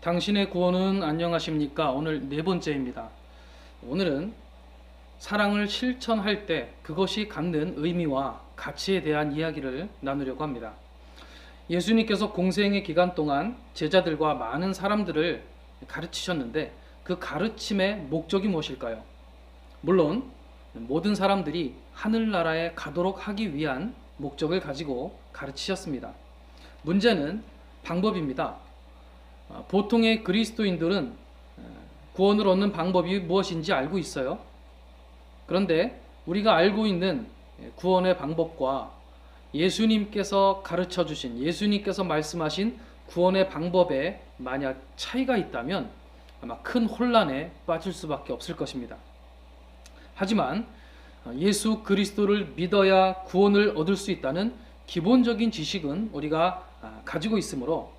당신의 구원은 안녕하십니까? 오늘 네 번째입니다. 오늘은 사랑을 실천할 때 그것이 갖는 의미와 가치에 대한 이야기를 나누려고 합니다. 예수님께서 공생의 기간 동안 제자들과 많은 사람들을 가르치셨는데 그 가르침의 목적이 무엇일까요? 물론 모든 사람들이 하늘나라에 가도록 하기 위한 목적을 가지고 가르치셨습니다. 문제는 방법입니다. 어, 보통의 그리스도인들은 어, 구원을 얻는 방법이 무엇인지 알고 있어요. 그런데 우리가 알고 있는 구원의 방법과 예수님께서 가르쳐 주신 예수님께서 말씀하신 구원의 방법에 만약 차이가 있다면 아마 큰 혼란에 빠질 수밖에 없을 것입니다. 하지만 어, 예수 그리스도를 믿어야 구원을 얻을 수 있다는 기본적인 지식은 우리가 아, 가지고 있으므로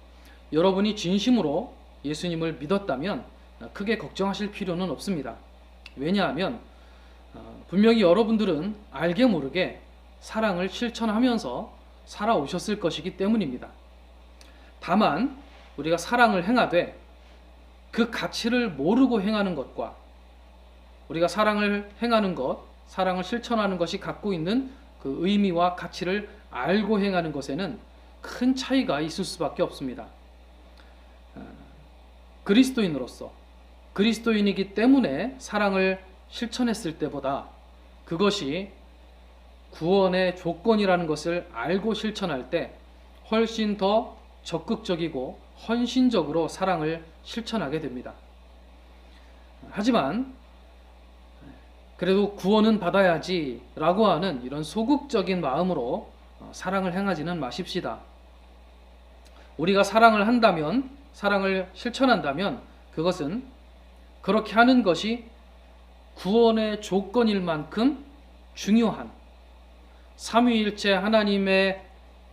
여러분이 진심으로 예수님을 믿었다면 어, 크게 걱정하실 필요는 없습니다. 왜냐하면 어, 분명히 여러분들은 알게 모르게 사랑을 실천하면서 살아오셨을 것이기 때문입니다. 다만 우리가 사랑을 행하되 그 가치를 모르고 행하는 것과 우리가 사랑을 행하는 것, 사랑을 실천하는 것이 갖고 있는 그 의미와 가치를 알고 행하는 것에는 큰 차이가 있을 수밖에 없습니다. 어, 그리스도인으로서 그리스도인이기 때문에 사랑을 실천했을 때보다 그것이 구원의 조건이라는 것을 알고 실천할 때 훨씬 더 적극적이고 헌신적으로 사랑을 실천하게 됩니다. 하지만 그래도 구원은 받아야지 라고 하는 이런 소극적인 마음으로 어, 사랑을 행하지는 마십시다. 우리가 사랑을 한다면, 사랑을 실천한다면 그것은 그렇게 하는 것이 구원의 조건일 만큼 중요한 삼위일체 하나님의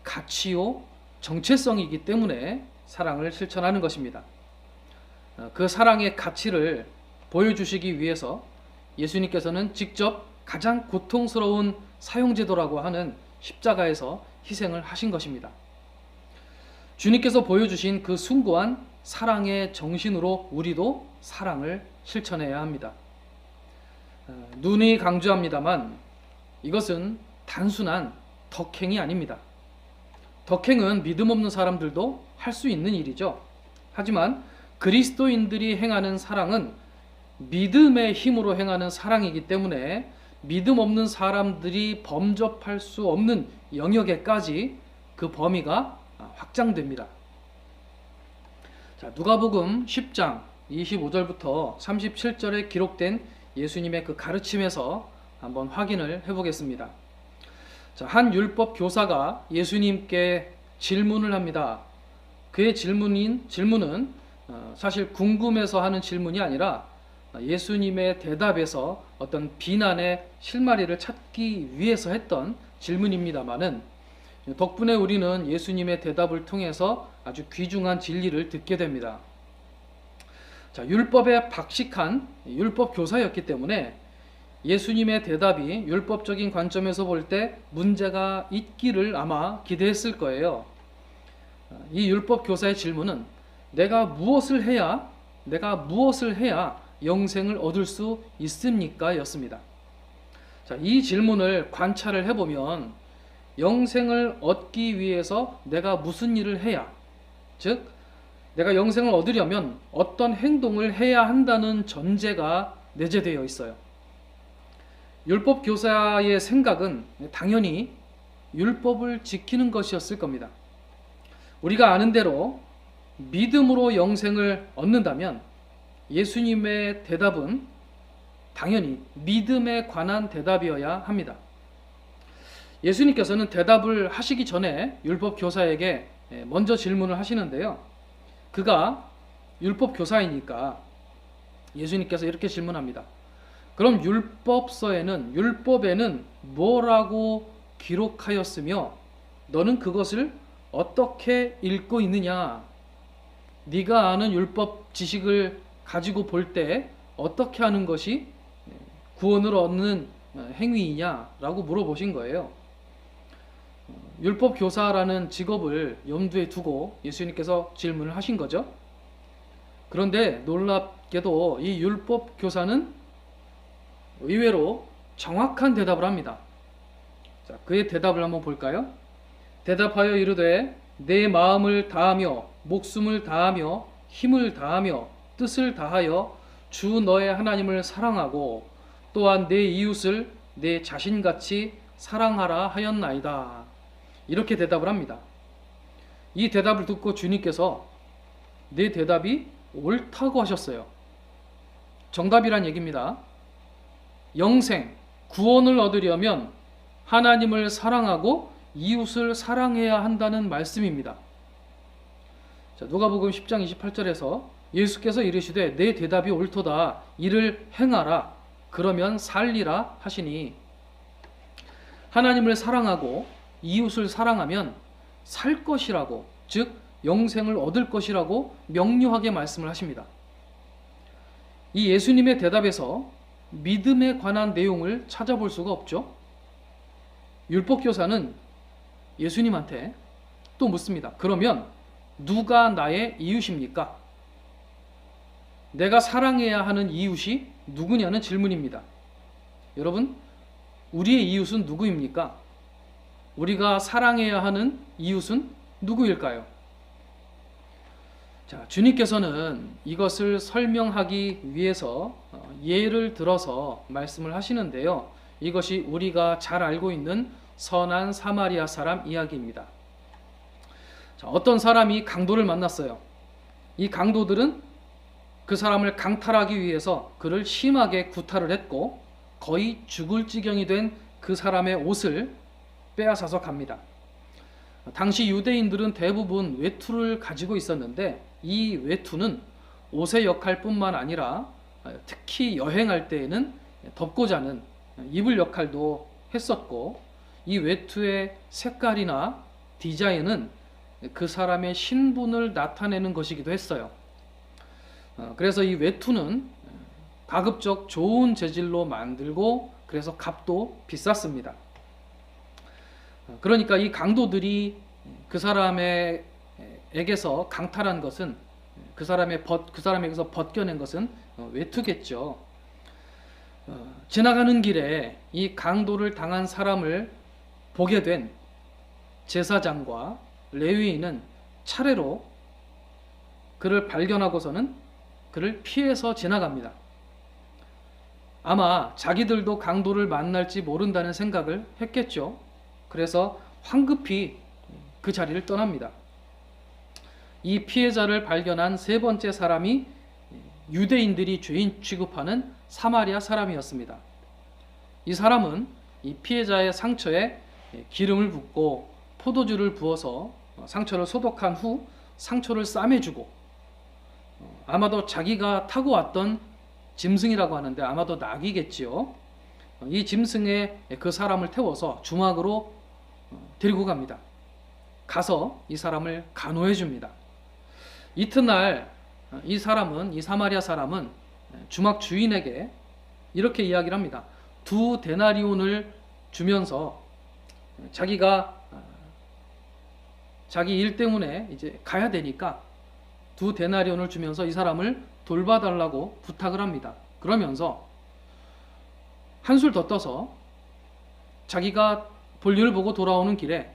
가치요 정체성이기 때문에 사랑을 실천하는 것입니다. 어, 그 사랑의 가치를 보여주시기 위해서 예수님께서는 직접 가장 고통스러운 사용제도라고 하는 십자가에서 희생을 하신 것입니다. 주님께서 보여주신 그 숭고한 사랑의 정신으로 우리도 사랑을 실천해야 합니다. 어, 눈이 강조합니다만 이것은 단순한 덕행이 아닙니다. 덕행은 믿음 없는 사람들도 할 수 있는 일이죠. 하지만 그리스도인들이 행하는 사랑은 믿음의 힘으로 행하는 사랑이기 때문에 믿음 없는 사람들이 범접할 수 없는 영역에까지 그 범위가 확장됩니다. 자, 누가복음 10장 25절부터 37절에 기록된 예수님의 그 가르침에서 한번 확인을 해 보겠습니다. 자, 한 율법 교사가 예수님께 질문을 합니다. 그의 질문인 질문은 어, 사실 궁금해서 하는 질문이 아니라 예수님의 대답에서 어떤 비난의 실마리를 찾기 위해서 했던 질문입니다만은 덕분에 우리는 예수님의 대답을 통해서 아주 귀중한 진리를 듣게 됩니다. 자, 율법에 박식한 율법 교사였기 때문에 예수님의 대답이 율법적인 관점에서 볼 때 문제가 있기를 아마 기대했을 거예요. 이 율법 교사의 질문은 내가 무엇을 해야 내가 무엇을 해야 영생을 얻을 수 있습니까? 였습니다. 자, 이 질문을 관찰을 해보면 영생을 얻기 위해서 내가 무슨 일을 해야, 즉, 내가 영생을 얻으려면 어떤 행동을 해야 한다는 전제가 내재되어 있어요. 율법 교사의 생각은 당연히 율법을 지키는 것이었을 겁니다. 우리가 아는 대로 믿음으로 영생을 얻는다면 예수님의 대답은 당연히 믿음에 관한 대답이어야 합니다. 예수님께서는 대답을 하시기 전에 율법 교사에게 먼저 질문을 하시는데요. 그가 율법 교사이니까 예수님께서 이렇게 질문합니다. 그럼 율법서에는 율법에는 뭐라고 기록하였으며 너는 그것을 어떻게 읽고 있느냐? 네가 아는 율법 지식을 가지고 볼 때 어떻게 하는 것이 구원을 얻는 행위이냐라고 물어보신 거예요. 율법 교사라는 직업을 염두에 두고 예수님께서 질문을 하신 거죠. 그런데 놀랍게도 이 율법 교사는 의외로 정확한 대답을 합니다. 자, 그의 대답을 한번 볼까요? 대답하여 이르되 내 마음을 다하며 목숨을 다하며 힘을 다하며 뜻을 다하여 주 너의 하나님을 사랑하고 또한 내 이웃을 내 자신같이 사랑하라 하였나이다. 이렇게 대답을 합니다. 이 대답을 듣고 주님께서 내 대답이 옳다고 하셨어요. 정답이란 얘기입니다. 영생, 구원을 얻으려면 하나님을 사랑하고 이웃을 사랑해야 한다는 말씀입니다. 자, 누가복음 10장 28절에서 예수께서 이르시되 내 대답이 옳도다 이를 행하라 그러면 살리라 하시니 하나님을 사랑하고 이웃을 사랑하면 살 것이라고 즉 영생을 얻을 것이라고 명료하게 말씀을 하십니다. 이 예수님의 대답에서 믿음에 관한 내용을 찾아볼 수가 없죠. 율법 교사는 예수님한테 또 묻습니다. 그러면 누가 나의 이웃입니까? 내가 사랑해야 하는 이웃이 누구냐는 질문입니다. 여러분, 우리의 이웃은 누구입니까? 우리가 사랑해야 하는 이웃은 누구일까요? 자, 주님께서는 이것을 설명하기 위해서 어, 예를 들어서 말씀을 하시는데요. 이것이 우리가 잘 알고 있는 선한 사마리아 사람 이야기입니다. 자, 어떤 사람이 강도를 만났어요. 이 강도들은 그 사람을 강탈하기 위해서 그를 심하게 구타를 했고 거의 죽을 지경이 된 그 사람의 옷을 빼앗아서 갑니다. 당시 유대인들은 대부분 외투를 가지고 있었는데 이 외투는 옷의 역할뿐만 아니라 특히 여행할 때에는 덮고 자는 이불 역할도 했었고 이 외투의 색깔이나 디자인은 그 사람의 신분을 나타내는 것이기도 했어요. 어, 그래서 이 외투는 가급적 좋은 재질로 만들고 그래서 값도 비쌌습니다. 어, 그러니까 이 강도들이 그 사람에게서 강탈한 것은 그 사람의 벗, 그 사람에게서 벗겨낸 것은 어, 외투겠죠. 지나가는 길에 이 강도를 당한 사람을 보게 된 제사장과 레위인은 차례로 그를 발견하고서는 그를 피해서 지나갑니다. 아마 자기들도 강도를 만날지 모른다는 생각을 했겠죠. 그래서 황급히 그 자리를 떠납니다. 이 피해자를 발견한 세 번째 사람이 유대인들이 죄인 취급하는 사마리아 사람이었습니다. 이 사람은 이 피해자의 상처에 기름을 붓고 포도주를 부어서 상처를 소독한 후 상처를 싸매주고 아마도 자기가 타고 왔던 짐승이라고 하는데 아마도 낙이겠지요. 이 짐승에 그 사람을 태워서 중앙으로 데리고 갑니다. 가서 이 사람을 간호해 줍니다. 이튿날 이 사람은 이 사마리아 사람은 주막 주인에게 이렇게 이야기를 합니다. 두 데나리온을 주면서 자기가 자기 일 때문에 이제 가야 되니까 두 데나리온을 주면서 이 사람을 돌봐달라고 부탁을 합니다. 그러면서 한술 더 떠서 자기가 볼일을 보고 돌아오는 길에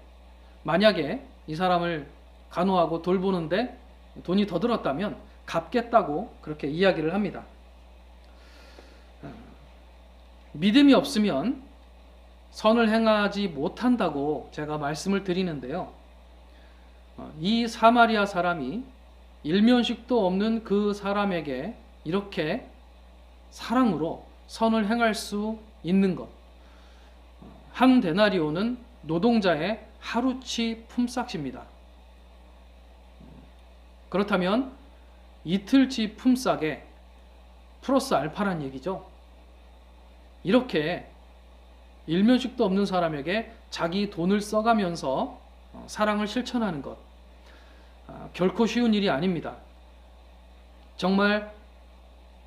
만약에 이 사람을 간호하고 돌보는데 돈이 더 들었다면 갚겠다고 그렇게 이야기를 합니다. 믿음이 없으면 선을 행하지 못한다고 제가 말씀을 드리는데요. 이 사마리아 사람이 일면식도 없는 그 사람에게 이렇게 사랑으로 선을 행할 수 있는 것. 한 데나리오는 노동자의 하루치 품삯입니다. 그렇다면 이틀치 품삯에 플러스 알파란 얘기죠. 이렇게 일면식도 없는 사람에게 자기 돈을 써가면서 사랑을 실천하는 것. 아, 결코 쉬운 일이 아닙니다. 정말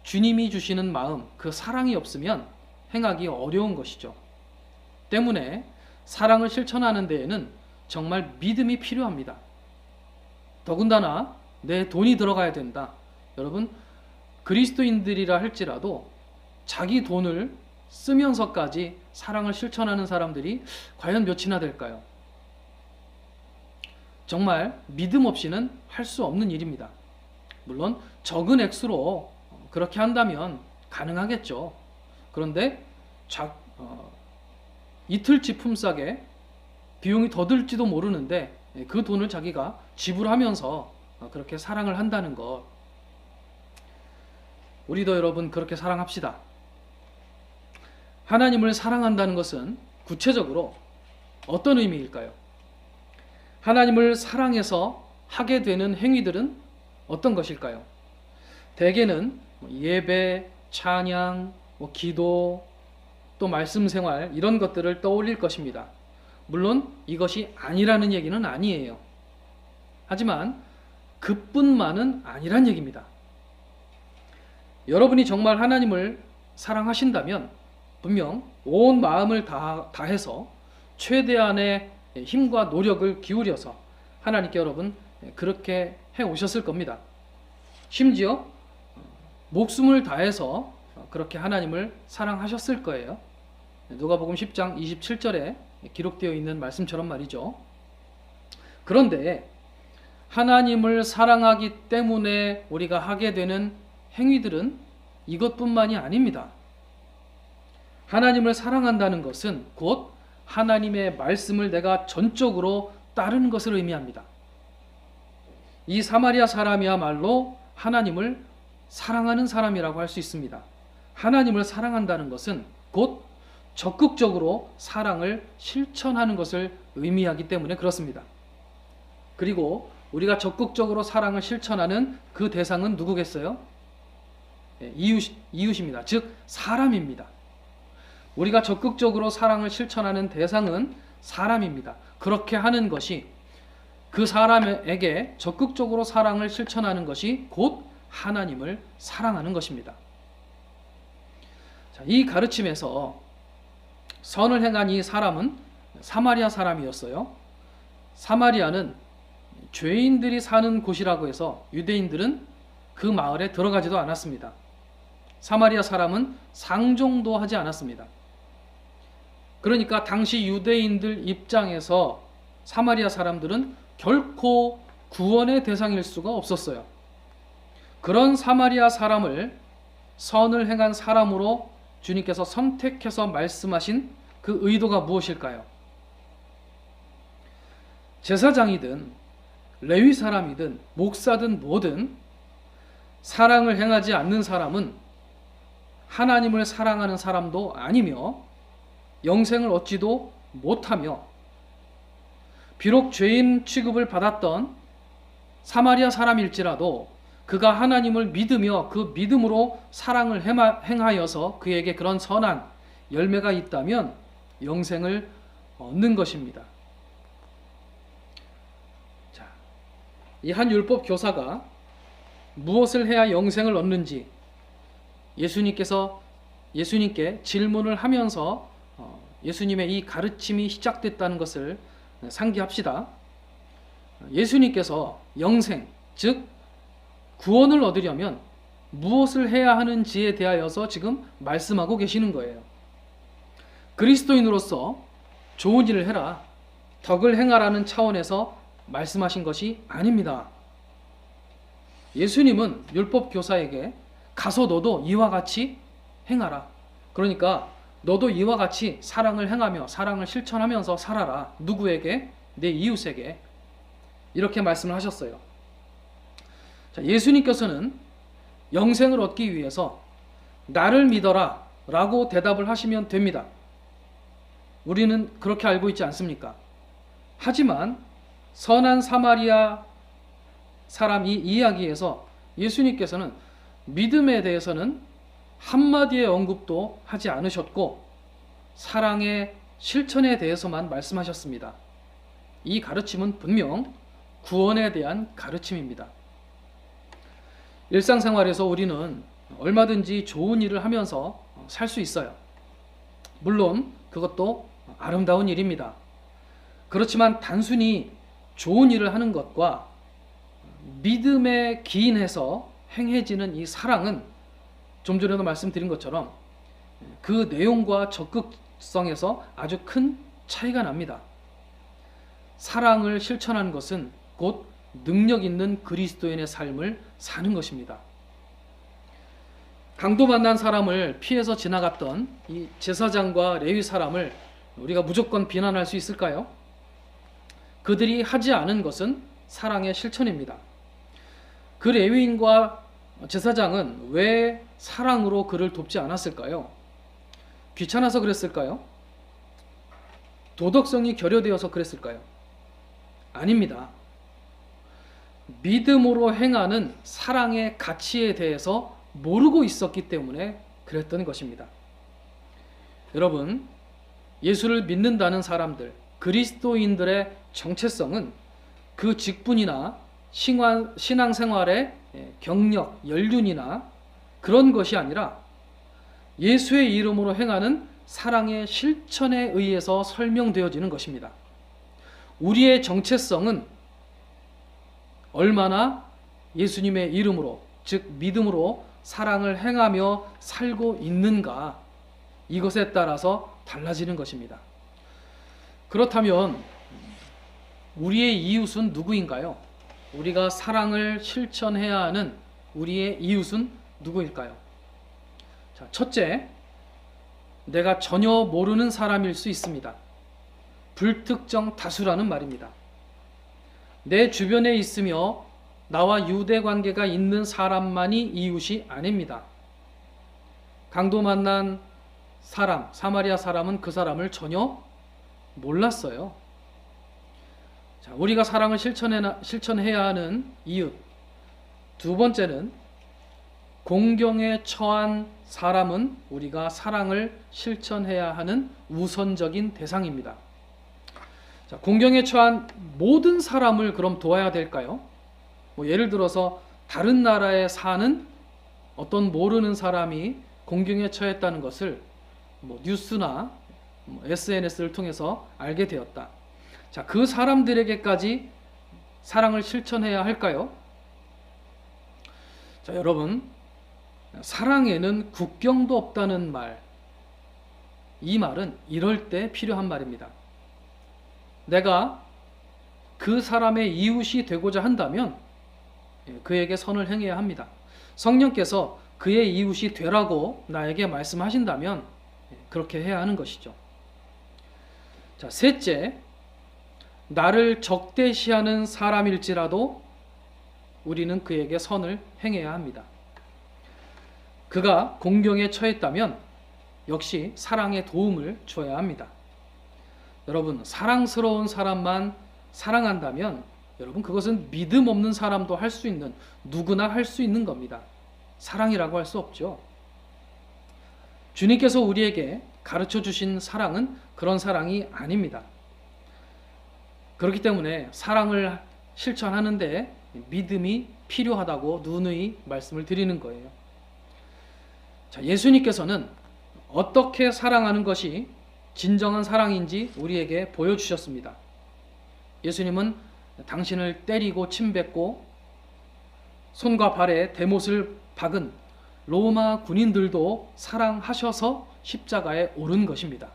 주님이 주시는 마음, 그 사랑이 없으면 행하기 어려운 것이죠. 때문에 사랑을 실천하는 데에는 정말 믿음이 필요합니다. 더군다나 내 돈이 들어가야 된다. 여러분 그리스도인들이라 할지라도 자기 돈을 쓰면서까지 사랑을 실천하는 사람들이 과연 몇이나 될까요? 정말 믿음 없이는 할 수 없는 일입니다. 물론 적은 액수로 그렇게 한다면 가능하겠죠. 그런데 자, 어, 이틀치 품삯에 비용이 더 들지도 모르는데 그 돈을 자기가 지불하면서 그렇게 사랑을 한다는 것. 우리도 여러분 그렇게 사랑합시다. 하나님을 사랑한다는 것은 구체적으로 어떤 의미일까요? 하나님을 사랑해서 하게 되는 행위들은 어떤 것일까요? 대개는 뭐 예배, 찬양, 뭐 기도, 또 말씀 생활 이런 것들을 떠올릴 것입니다. 물론 이것이 아니라는 얘기는 아니에요. 하지만 그뿐만은 아니란 얘기입니다. 여러분이 정말 하나님을 사랑하신다면 분명 온 마음을 다, 다해서 최대한의 힘과 노력을 기울여서 하나님께 여러분 그렇게 해 오셨을 겁니다. 심지어 목숨을 다해서 그렇게 하나님을 사랑하셨을 거예요. 누가복음 10장 27절에 기록되어 있는 말씀처럼 말이죠. 그런데 하나님을 사랑하기 때문에 우리가 하게 되는 행위들은 이것뿐만이 아닙니다. 하나님을 사랑한다는 것은 곧 하나님의 말씀을 내가 전적으로 따르는 것을 의미합니다. 이 사마리아 사람이야말로 하나님을 사랑하는 사람이라고 할 수 있습니다. 하나님을 사랑한다는 것은 곧 적극적으로 사랑을 실천하는 것을 의미하기 때문에 그렇습니다. 그리고 우리가 적극적으로 사랑을 실천하는 그 대상은 누구겠어요? 예, 이웃, 이웃입니다. 즉, 사람입니다. 우리가 적극적으로 사랑을 실천하는 대상은 사람입니다. 그렇게 하는 것이 그 사람에게 적극적으로 사랑을 실천하는 것이 곧 하나님을 사랑하는 것입니다. 자, 이 가르침에서 선을 행한 이 사람은 사마리아 사람이었어요. 사마리아는 죄인들이 사는 곳이라고 해서 유대인들은 그 마을에 들어가지도 않았습니다. 사마리아 사람은 상종도 하지 않았습니다. 그러니까 당시 유대인들 입장에서 사마리아 사람들은 결코 구원의 대상일 수가 없었어요. 그런 사마리아 사람을 선을 행한 사람으로 주님께서 선택해서 말씀하신 그 의도가 무엇일까요? 제사장이든 레위 사람이든 목사든 뭐든 사랑을 행하지 않는 사람은 하나님을 사랑하는 사람도 아니며 영생을 얻지도 못하며 비록 죄인 취급을 받았던 사마리아 사람일지라도 그가 하나님을 믿으며 그 믿음으로 사랑을 행하여서 그에게 그런 선한 열매가 있다면 영생을 얻는 것입니다. 자, 이 한 율법 교사가 무엇을 해야 영생을 얻는지 예수님께서 예수님께 질문을 하면서 어, 예수님의 이 가르침이 시작됐다는 것을 상기합시다. 예수님께서 영생, 즉 구원을 얻으려면 무엇을 해야 하는지에 대하여서 지금 말씀하고 계시는 거예요. 그리스도인으로서 좋은 일을 해라, 덕을 행하라는 차원에서 말씀하신 것이 아닙니다. 예수님은 율법 교사에게 가서 너도 이와 같이 행하라. 그러니까 너도 이와 같이 사랑을 행하며 사랑을 실천하면서 살아라. 누구에게? 내 이웃에게. 이렇게 말씀을 하셨어요. 자, 예수님께서는 영생을 얻기 위해서 나를 믿어라 라고 대답을 하시면 됩니다. 우리는 그렇게 알고 있지 않습니까? 하지만 선한 사마리아 사람 이 이야기에서 예수님께서는 믿음에 대해서는 한마디의 언급도 하지 않으셨고 사랑의 실천에 대해서만 말씀하셨습니다. 이 가르침은 분명 구원에 대한 가르침입니다. 일상생활에서 우리는 얼마든지 좋은 일을 하면서 살 수 있어요. 물론 그것도 아름다운 일입니다. 그렇지만 단순히 좋은 일을 하는 것과 믿음에 기인해서 행해지는 이 사랑은 좀 전에도 말씀드린 것처럼 그 내용과 적극성에서 아주 큰 차이가 납니다. 사랑을 실천하는 것은 곧 능력 있는 그리스도인의 삶을 사는 것입니다. 강도 만난 사람을 피해서 지나갔던 이 제사장과 레위 사람을 우리가 무조건 비난할 수 있을까요? 그들이 하지 않은 것은 사랑의 실천입니다. 그 레위인과 제사장은 왜 사랑으로 그를 돕지 않았을까요? 귀찮아서 그랬을까요? 도덕성이 결여되어서 그랬을까요? 아닙니다. 믿음으로 행하는 사랑의 가치에 대해서 모르고 있었기 때문에 그랬던 것입니다. 여러분, 예수를 믿는다는 사람들, 그리스도인들의 정체성은 그 직분이나 신앙, 신앙생활의 경력, 연륜이나 그런 것이 아니라 예수의 이름으로 행하는 사랑의 실천에 의해서 설명되어지는 것입니다. 우리의 정체성은 얼마나 예수님의 이름으로, 즉 믿음으로 사랑을 행하며 살고 있는가 이것에 따라서 달라지는 것입니다. 그렇다면 우리의 이웃은 누구인가요? 우리가 사랑을 실천해야 하는 우리의 이웃은 누구일까요? 자, 첫째, 내가 전혀 모르는 사람일 수 있습니다. 불특정 다수라는 말입니다. 내 주변에 있으며 나와 유대 관계가 있는 사람만이 이웃이 아닙니다. 강도 만난 사람, 사마리아 사람은 그 사람을 전혀 몰랐어요. 자, 우리가 사랑을 실천해, 실천해야 하는 이웃. 두 번째는 공경에 처한 사람은 우리가 사랑을 실천해야 하는 우선적인 대상입니다. 자, 공경에 처한 모든 사람을 그럼 도와야 될까요? 뭐 예를 들어서 다른 나라에 사는 어떤 모르는 사람이 공경에 처했다는 것을 뭐 뉴스나 뭐 SNS를 통해서 알게 되었다. 자, 그 사람들에게까지 사랑을 실천해야 할까요? 자, 여러분, 사랑에는 국경도 없다는 말. 이 말은 이럴 때 필요한 말입니다. 내가 그 사람의 이웃이 되고자 한다면 예, 그에게 선을 행해야 합니다. 성령께서 그의 이웃이 되라고 나에게 말씀하신다면 예, 그렇게 해야 하는 것이죠. 자, 셋째, 나를 적대시하는 사람일지라도 우리는 그에게 선을 행해야 합니다. 그가 공경에 처했다면 역시 사랑의 도움을 줘야 합니다. 여러분, 사랑스러운 사람만 사랑한다면 여러분 그것은 믿음 없는 사람도 할 수 있는 누구나 할 수 있는 겁니다. 사랑이라고 할 수 없죠. 주님께서 우리에게 가르쳐 주신 사랑은 그런 사랑이 아닙니다. 그렇기 때문에 사랑을 실천하는데 믿음이 필요하다고 누누이 말씀을 드리는 거예요. 자, 예수님께서는 어떻게 사랑하는 것이 진정한 사랑인지 우리에게 보여주셨습니다. 예수님은 당신을 때리고 침뱉고 손과 발에 대못을 박은 로마 군인들도 사랑하셔서 십자가에 오른 것입니다.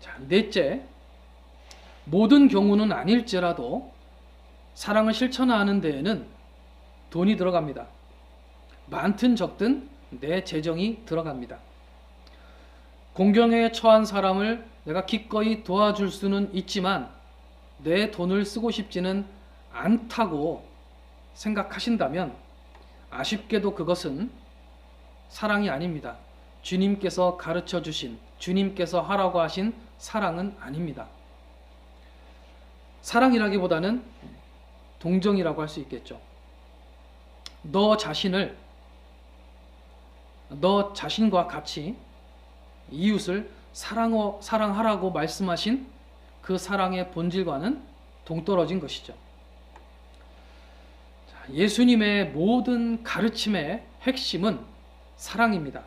자, 넷째, 모든 경우는 아닐지라도 사랑을 실천하는 데에는 돈이 들어갑니다. 많든 적든 내 재정이 들어갑니다. 공경에 처한 사람을 내가 기꺼이 도와줄 수는 있지만 내 돈을 쓰고 싶지는 않다고 생각하신다면 아쉽게도 그것은 사랑이 아닙니다. 주님께서 가르쳐 주신, 주님께서 하라고 하신 사랑은 아닙니다. 사랑이라기보다는 동정이라고 할 수 있겠죠. 너 자신을 너 자신과 같이 이웃을 사랑어, 사랑하라고 말씀하신 그 사랑의 본질과는 동떨어진 것이죠. 예수님의 모든 가르침의 핵심은 사랑입니다.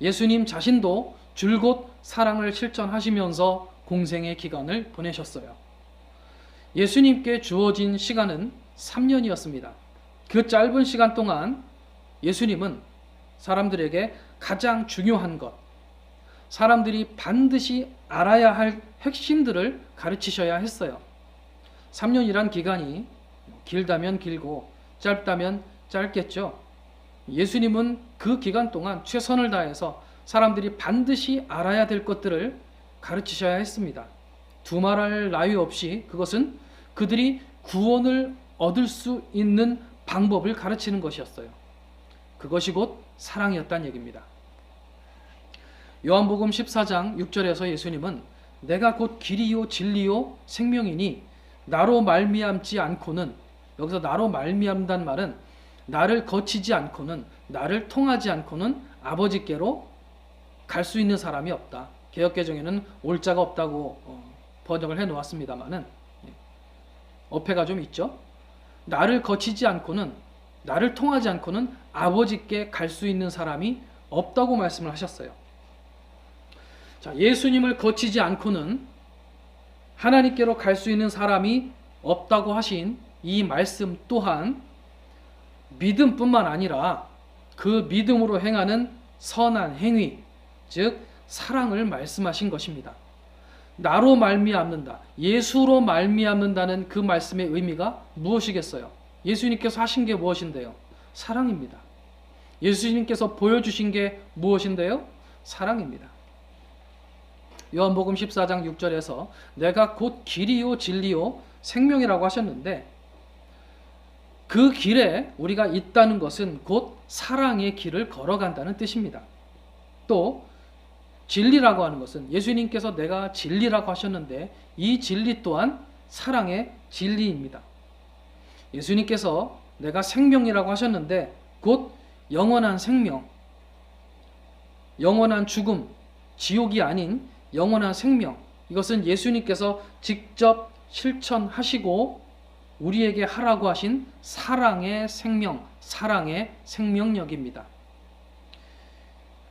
예수님 자신도 줄곧 사랑을 실천하시면서 공생의 기간을 보내셨어요. 예수님께 주어진 시간은 3년이었습니다. 그 짧은 시간 동안 예수님은 사람들에게 가장 중요한 것, 사람들이 반드시 알아야 할 핵심들을 가르치셔야 했어요. 3년이란 기간이 길다면 길고 짧다면 짧겠죠. 예수님은 그 기간 동안 최선을 다해서 사람들이 반드시 알아야 될 것들을 가르치셔야 했습니다. 두말할 나위 없이 그것은 그들이 구원을 얻을 수 있는 방법을 가르치는 것이었어요. 그것이 곧 사랑이었다는 얘기입니다. 요한복음 14장 6절에서 예수님은 내가 곧 길이요 진리요 생명이니 나로 말미암지 않고는 여기서 나로 말미암단 말은 나를 거치지 않고는 나를 통하지 않고는 아버지께로 갈 수 있는 사람이 없다. 개혁개정에는 올자가 없다고 어, 번역을 해 놓았습니다만은 예. 어폐가 좀 있죠. 나를 거치지 않고는 나를 통하지 않고는 아버지께 갈 수 있는 사람이 없다고 말씀을 하셨어요. 자, 예수님을 거치지 않고는 하나님께로 갈 수 있는 사람이 없다고 하신 이 말씀 또한 믿음뿐만 아니라 그 믿음으로 행하는 선한 행위, 즉 사랑을 말씀하신 것입니다. 나로 말미암는다. 예수로 말미암는다는 그 말씀의 의미가 무엇이겠어요? 예수님께서 하신 게 무엇인데요? 사랑입니다. 예수님께서 보여주신 게 무엇인데요? 사랑입니다. 요한복음 14장 6절에서 내가 곧 길이요 진리요 생명이라고 하셨는데 그 길에 우리가 있다는 것은 곧 사랑의 길을 걸어간다는 뜻입니다. 또 진리라고 하는 것은 예수님께서 내가 진리라고 하셨는데 이 진리 또한 사랑의 진리입니다. 예수님께서 내가 생명이라고 하셨는데 곧 영원한 생명, 영원한 죽음, 지옥이 아닌 영원한 생명. 이것은 예수님께서 직접 실천하시고 우리에게 하라고 하신 사랑의 생명, 사랑의 생명력입니다.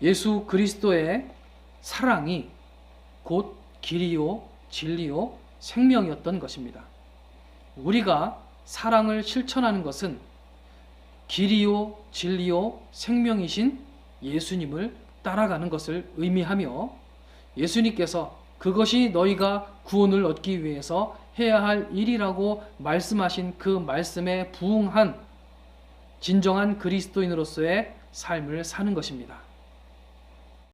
예수 그리스도의 사랑이 곧 길이요, 진리요, 생명이었던 것입니다. 우리가 사랑을 실천하는 것은 길이요, 진리요, 생명이신 예수님을 따라가는 것을 의미하며 예수님께서 그것이 너희가 구원을 얻기 위해서 해야 할 일이라고 말씀하신 그 말씀에 부응한 진정한 그리스도인으로서의 삶을 사는 것입니다.